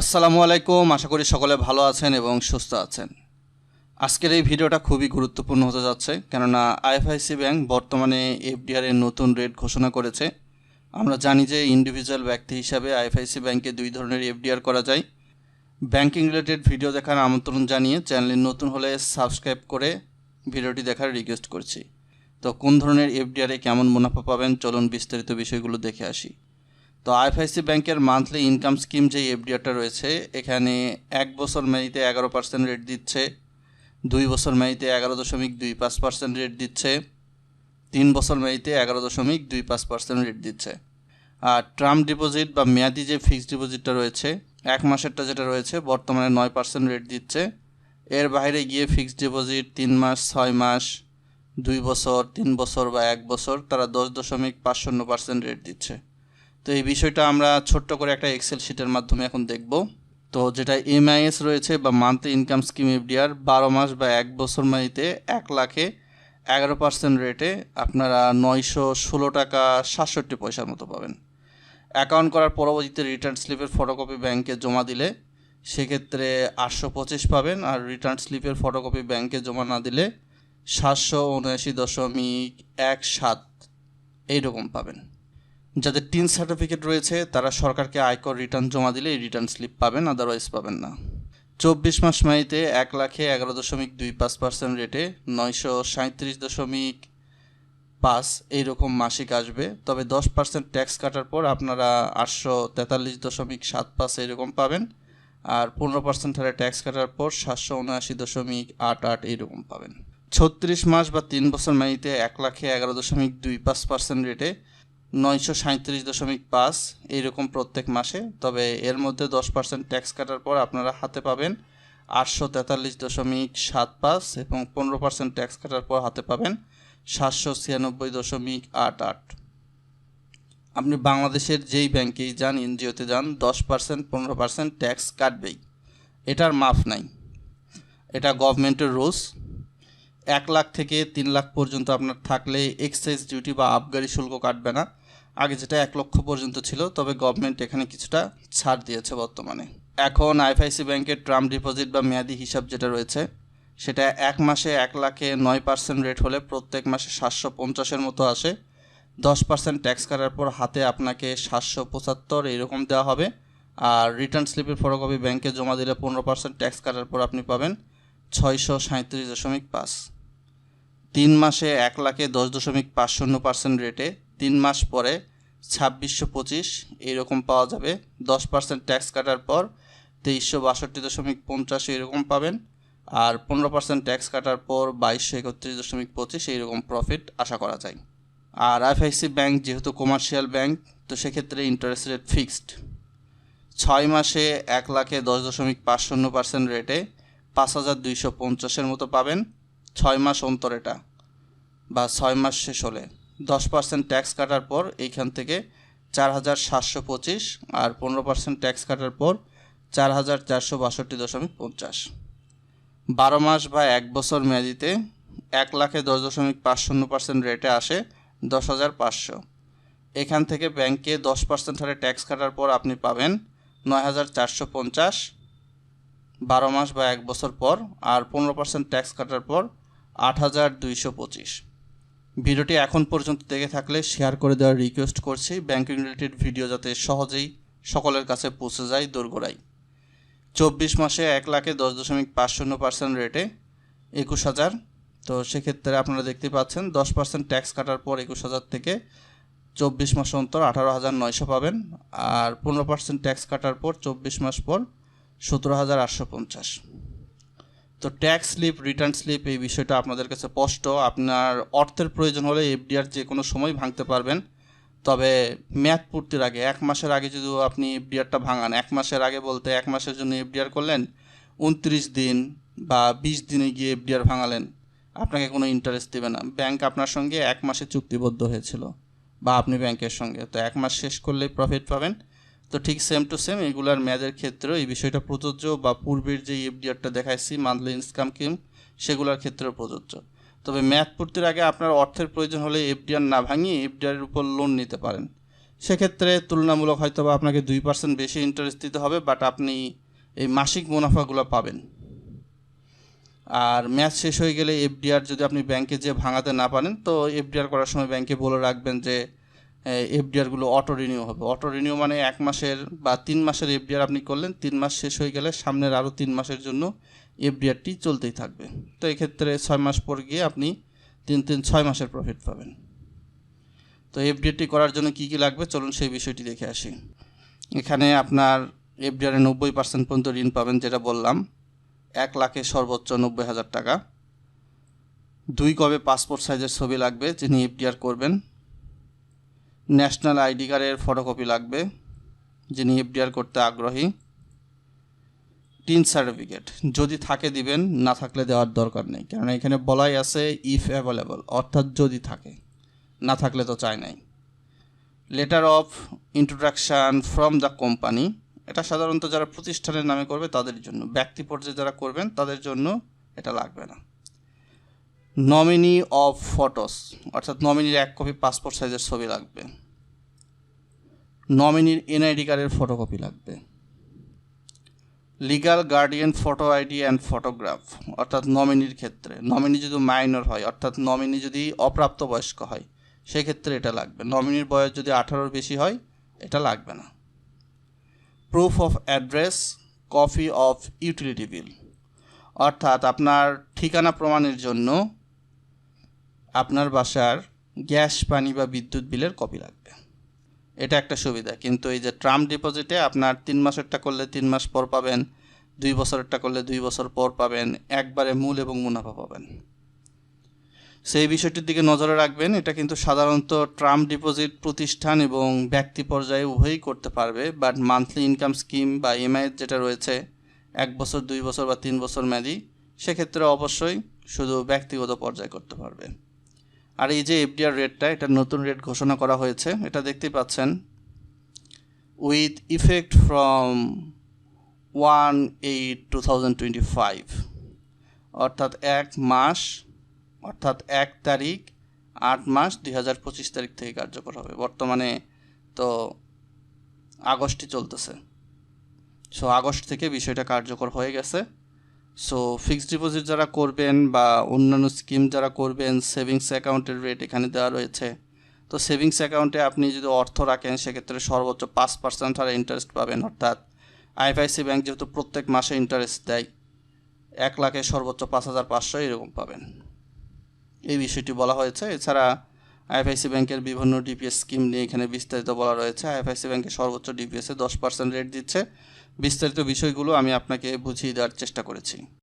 আসসালামু আলাইকুম, আশা করি সকলে ভালো আছেন এবং সুস্থ আছেন। আজকের এই ভিডিওটা খুবই গুরুত্বপূর্ণ হতে যাচ্ছে, কেননা আইএফআইসি ব্যাংক বর্তমানে এফডিআর এর নতুন রেট ঘোষণা করেছে। আমরা জানি যে ইন্ডিভিজুয়াল ব্যক্তি হিসাবে আইএফআইসি ব্যাংকে দুই ধরনের এফডিআর করা যায়। ব্যাংকিং রিলেটেড ভিডিও দেখার আমন্ত্রণ জানিয়ে চ্যানেলে নতুন হলে সাবস্ক্রাইব করে ভিডিওটি দেখার রিকোয়েস্ট করছি। তো কোন ধরনের এফডিআরে কেমন মুনাফা পাবেন, চলুন বিস্তারিত বিষয়গুলো দেখে আসি। তো আইএফআইসি ব্যাংকের মান্থলি ইনকাম স্কিম যে এফডিআরটা রয়েছে, এখানে এক বছর মেয়াদিতে এগারো পার্সেন্ট রেট দিচ্ছে, দুই বছর মেয়াদিতে এগারো দশমিক দুই পাঁচ পার্সেন্ট রেট দিচ্ছে, তিন বছর মেয়াদিতে এগারো দশমিক দুই পাঁচ পার্সেন্ট রেট দিচ্ছে। আর টার্ম ডিপোজিট বা মেয়াদি যে ফিক্সড ডিপোজিটটা রয়েছে, এক মাসেরটা যেটা রয়েছে, বর্তমানে নয় পার্সেন্ট রেট দিচ্ছে। এর বাইরে গিয়ে ফিক্সড ডিপোজিট তিন মাস, ছয় মাস, দুই বছর, তিন বছর বা এক বছর, তারা দশ দশমিক পাঁচ শূন্য পার্সেন্ট রেট দিচ্ছে। তো এই বিষয়টা আমরা ছোট্ট করে একটা এক্সেল শিটের মাধ্যমে এখন দেখব। তো যেটা এমআইএস রয়েছে বা মান্থলি ইনকাম স্কিম এফডিআর বারো মাস বা এক বছর মাইতে এক লাখে এগারো পার্সেন্ট রেটে আপনারা নয়শো ষোলো টাকা সাতষট্টি পয়সার মতো পাবেন। অ্যাকাউন্ট করার পরবর্তীতে রিটার্ন স্লিপের ফটোকপি ব্যাংকে জমা দিলে সেক্ষেত্রে আটশো পঁচিশ পাবেন আর রিটার্ন স্লিপের ফটোকপি ব্যাংকে জমা না দিলে সাতশো উনআশি দশমিক এক সাত এইরকম পাবেন। যাদের টিন সার্টিফিকেট রয়েছে, তারা সরকারকে আয়কর রিটার্ন জমা দিলে এই রিটার্ন স্লিপ পাবেন আদারওয়াইজ পাবেন না। চব্বিশ মাস মাইতে এক লাখে এগারো দশমিক দুই পাঁচ পার্সেন্ট রেটে নয়শো সাঁত্রিশ দশমিক পাঁচ এইরকম মাসিক আসবে। তবে দশ পার্সেন্ট ট্যাক্স কাটার পর আপনারা আটশো তেতাল্লিশ দশমিক সাত পাঁচ এইরকম পাবেন, আর পনেরো পার্সেন্ট হারে ট্যাক্স কাটার পর সাতশো উনআশি দশমিক আট আট এইরকম পাবেন। ছত্রিশ মাস বা তিন বছর মেয়াদিতে এক লাখে এগারো দশমিক দুই পাঁচ পার্সেন্ট রেটে নয়শো সাঁত্রিশ দশমিক পাঁচ এইরকম প্রত্যেক মাসে, তবে এর মধ্যে দশ পার্সেন্ট ট্যাক্স কাটার পর আপনারা হাতে পাবেন আটশো তেতাল্লিশ দশমিক সাত পাঁচ এবং পনেরো পার্সেন্ট ট্যাক্স কাটার পর হাতে পাবেন সাতশো ছিয়ানব্বই দশমিক আট আট। আপনি বাংলাদেশের যেই ব্যাংকেই যান, এনজিওতে যান, দশ পার্সেন্ট, পনেরো পার্সেন্ট ট্যাক্স কাটবেই। এটার মাফ নাই। এটা গভর্নমেন্টের রুলস। এক লাখ থেকে তিন লাখ পর্যন্ত আপনার থাকলে এক্সাইজ ডিউটি বা আবগারি শুল্ক কাটবে না। আগে যেটা এক লক্ষ পর্যন্ত ছিল, তবে গভর্নমেন্ট এখানে কিছুটা ছাড় দিয়েছে বর্তমানে। এখন আইএফআইসি ব্যাংকের টার্ম ডিপোজিট বা মেয়াদি হিসাব যেটা রয়েছে, সেটা এক মাসে এক লাখে নয় পার্সেন্ট রেট হলে প্রত্যেক মাসে সাতশো পঞ্চাশের মতো আসে। দশ পার্সেন্ট ট্যাক্স কাটার পর হাতে আপনাকে সাতশো পঁচাত্তর এরকম দেওয়া হবে। আর রিটার্ন স্লিপের ফটোকপি ব্যাংকে জমা দিলে পনেরো পার্সেন্ট ট্যাক্স কাটার পর আপনি পাবেন ছয়শো সাঁত্রিশ দশমিক পাঁচ। তিন মাসে এক লাখে দশ দশমিক পাঁচ শূন্য পার্সেন্ট রেটে তিন মাস পরে ছাব্বিশশো পঁচিশ, এইরকম পাওয়া যাবে। দশ পার্সেন্ট ট্যাক্স কাটার পর তেইশশো বাষট্টি দশমিক পঞ্চাশ, এইরকম পাবেন। আর পনেরো পার্সেন্ট ট্যাক্স কাটার পর বাইশশো একত্রিশ দশমিক পঁচিশ, এইরকম প্রফিট আশা করা যায়। আর আইএফআইসি ব্যাংক যেহেতু কমার্শিয়াল ব্যাংক তো সেক্ষেত্রে ইন্টারেস্ট রেট ফিক্সড ছয় মাসে এক লাখে দশ দশমিক পাঁচ শূন্য পার্সেন্ট রেটে পাঁচ হাজার দুইশো পঞ্চাশের মতো পাবেন। ছয় মাস অন্তর এটা, বা ছয় মাস শেষ হলে। দশ পার্সেন্ট ট্যাক্স কাটার পর এইখান থেকে চার হাজার সাতশো পঁচিশ আর পনেরো পার্সেন্ট ট্যাক্স কাটার পর চার হাজার চারশো বাষট্টি দশমিক পঞ্চাশ। বারো মাস বা এক বছর মেয়াদিতে এক লাখে দশ দশমিক পাঁচ শূন্য পার্সেন্ট রেটে আসে দশ হাজার পাঁচশো। এখান থেকে ব্যাংকে দশ পার্সেন্ট হারে ট্যাক্স কাটার পর আপনি পাবেন নয় হাজার চারশো পঞ্চাশ। বারো মাস বা এক বছর পর আর পনেরো পার্সেন্ট ট্যাক্স কাটার পর আট হাজার দুইশো পঁচিশ। ভিডিওটি এখন পর্যন্ত দেখে থাকলে শেয়ার করে দেওয়ার রিকোয়েস্ট করছি। ব্যাংকিং রিলেটেড ভিডিও যাতে সহজেই সকলের কাছে পৌঁছে যায় দোরগোড়ায়। চব্বিশ মাসে এক লাখে দশ দশমিক পাঁচ শূন্য পার্সেন্ট রেটে একুশ হাজার। তো সেক্ষেত্রে আপনারা দেখতে পাচ্ছেন, দশ পার্সেন্ট ট্যাক্স কাটার পর একুশ হাজার থেকে চব্বিশ মাস অন্তর আঠারো হাজার নয়শো পাবেন। আর পনেরো পার্সেন্ট ট্যাক্স কাটার পর চব্বিশ মাস পর সতেরো হাজার আটশো পঞ্চাশ। তো ট্যাক্স স্লিপ রিটার্ন স্লিপ এই বিষয়টা আপনাদের কাছে স্পষ্ট। আপনার অর্থের প্রয়োজন হলে এফডিআর যে কোনো সময় ভাঙতে পারবেন। তবে মেয়াদ পূর্তির আগে, এক মাসের আগে যদি আপনি এফডিআরটা ভাঙান, এক মাসের আগে বলতে এক মাসের জন্য এফডিআর করলেন, উনত্রিশ দিন বা বিশ দিনে গিয়ে এফডিআর ভাঙালেন, আপনাকে কোনো ইন্টারেস্ট দেবে না। ব্যাংক আপনার সঙ্গে এক মাসে চুক্তিবদ্ধ হয়েছিল, বা আপনি ব্যাংকের সঙ্গে। তো এক মাস শেষ করলেই প্রফিট পাবেন। তো ঠিক সেম টু সেম এগুলার মেয়াদের ক্ষেত্রেও এই বিষয়টা প্রযোজ্য বা পূর্বের যে এফডিআরটা দেখাইছি মান্থলি ইনকাম স্কিম সেগুলোর ক্ষেত্রেও প্রযোজ্য। তবে ম্যাথ পূর্তির আগে আপনার অর্থের প্রয়োজন হলে এফডিআর না ভাঙিয়ে এফডিআরের উপর লোন নিতে পারেন। সেক্ষেত্রে তুলনামূলক হয়তো বা আপনাকে দুই পার্সেন্ট বেশি ইন্টারেস্ট দিতে হবে বাট আপনি এই মাসিক মুনাফাগুলো পাবেন। আর ম্যাচ শেষ হয়ে গেলে এফডিআর যদি আপনি ব্যাংকে যে ভাঙাতে না পারেন, তো এফডিআর করার সময় ব্যাংকে বলে রাখবেন যে এফডিআরগুলো অটো রিনিউ হবে। অটো রিনিউ মানে এক মাসের বা তিন মাসের এফডিআর আপনি করলেন, তিন মাস শেষ হয়ে গেলে সামনের আরও তিন মাসের জন্য এফডিআরটি চলতেই থাকবে। তো এক্ষেত্রে ছয় মাস পর গিয়ে আপনি তিন তিন, ছয় মাসের প্রফিট পাবেন। তো এফডিআরটি করার জন্য কী কী লাগবে? চলুন সেই বিষয়টি দেখে আসি। এখানে আপনার এফডিআরে নব্বই পার্সেন্ট পর্যন্ত ঋণ পাবেন, যেটা বললাম। এক লাখে সর্বোচ্চ নব্বই হাজার টাকা। দুই কবে পাসপোর্ট সাইজের ছবি লাগবে, যিনি এফডিআর করবেন। ন্যাশনাল আইডি কার্ডের ফটোকপি লাগবে, যিনি এফডিআর করতে আগ্রহী। টিন সার্টিফিকেট, যদি থাকে দিবেন, না থাকলে দেওয়ার দরকার নেই কারণ এখানে বলাই আছে ইফ অ্যাভেলেবল অর্থাৎ যদি থাকে, না থাকলে তো চাই নাই। Letter of introduction from the company এটা সাধারণত যারা প্রতিষ্ঠানের নামে করবে, তাদের জন্য। ব্যক্তি পর্যায়ে যারা করবেন, তাদের জন্য এটা লাগবে না। নমিনি অফ ফটোস অর্থাৎ নমিনির এক কপি পাসপোর্ট সাইজের ছবি লাগবে। নমিনির এনআইডি কার্ডের ফটোকপি লাগবে। Legal guardian photo ID and photograph অর্থাৎ নমিনির ক্ষেত্রে। নমিনি যদি মাইনর হয়, অর্থাৎ নমিনি যদি অপ্রাপ্তবয়স্ক হয়, সেক্ষেত্রে এটা লাগবে। নমিনির বয়স যদি আঠারোর বেশি হয়, এটা লাগবে না। Proof of address copy of utility bill অর্থাৎ আপনার ঠিকানা প্রমাণের জন্য আপনার বাসার গ্যাস, পানি বা বিদ্যুৎ বিলের কপি লাগবে। এটা একটা সুবিধা। কিন্তু এই যে ট্রাম ডিপোজিটে আপনার তিন মাসেরটা করলে তিন মাস পর পাবেন, দুই বছরেরটা করলে দুই বছর পর পাবেন, একবারে মূল এবং মুনাফা পাবেন। সেই বিষয়টির দিকে নজরে রাখবেন, এটা কিন্তু সাধারণত ট্রাম ডিপোজিট প্রতিষ্ঠান এবং ব্যক্তি পর্যায়ে উভয়ই করতে পারবে, বাট মান্থলি ইনকাম স্কিম বা ইএমআই যেটা রয়েছে, এক বছর, দুই বছর বা তিন বছর মেয়াদি, সেক্ষেত্রে অবশ্যই শুধু ব্যক্তিগত পর্যায়ে করতে পারবে। আর এই যে এফডিআর রেটটা, এটা নতুন রেট ঘোষণা করা হয়েছে, এটা দেখতেই পাচ্ছেন। With effect from one eight two thousand twenty five অর্থাৎ এক মাস, অর্থাৎ এক তারিখ, আট মাস দুই হাজার পঁচিশ তারিখ থেকে কার্যকর হবে। বর্তমানে তো আগস্টই চলতেছে। সো আগস্ট থেকে বিষয়টা কার্যকর হয়ে গেছে। সো ফিক্সড ডিপোজিট যারা করবেন বা অন্যান্য স্কিম যারা করবেন সেভিংস অ্যাকাউন্টের রেট এখানে দেওয়া রয়েছে। তো সেভিংস অ্যাকাউন্টে আপনি যদি অর্থ রাখেন, সেক্ষেত্রে সর্বোচ্চ পাঁচ পার্সেন্ট হারে ইন্টারেস্ট পাবেন, অর্থাৎ আইএফআইসি ব্যাংক যেহেতু প্রত্যেক মাসে ইন্টারেস্ট দেয়, এক লাখে সর্বোচ্চ পাঁচ হাজার পাঁচশো এরকম পাবেন। এই বিষয়টি বলা হয়েছে। এছাড়া আইএফআইসি ব্যাংকের বিভিন্ন ডিপিএস স্কিম নিয়ে এখানে বিস্তারিত বলা রয়েছে। আইএফআইসি ব্যাংকে সর্বোচ্চ ডিপিএসে দশ পার্সেন্ট রেট দিচ্ছে। বিস্তারিত বিষয়গুলো আমি আপনাকে বুঝিয়ে দেওয়ার চেষ্টা করেছি।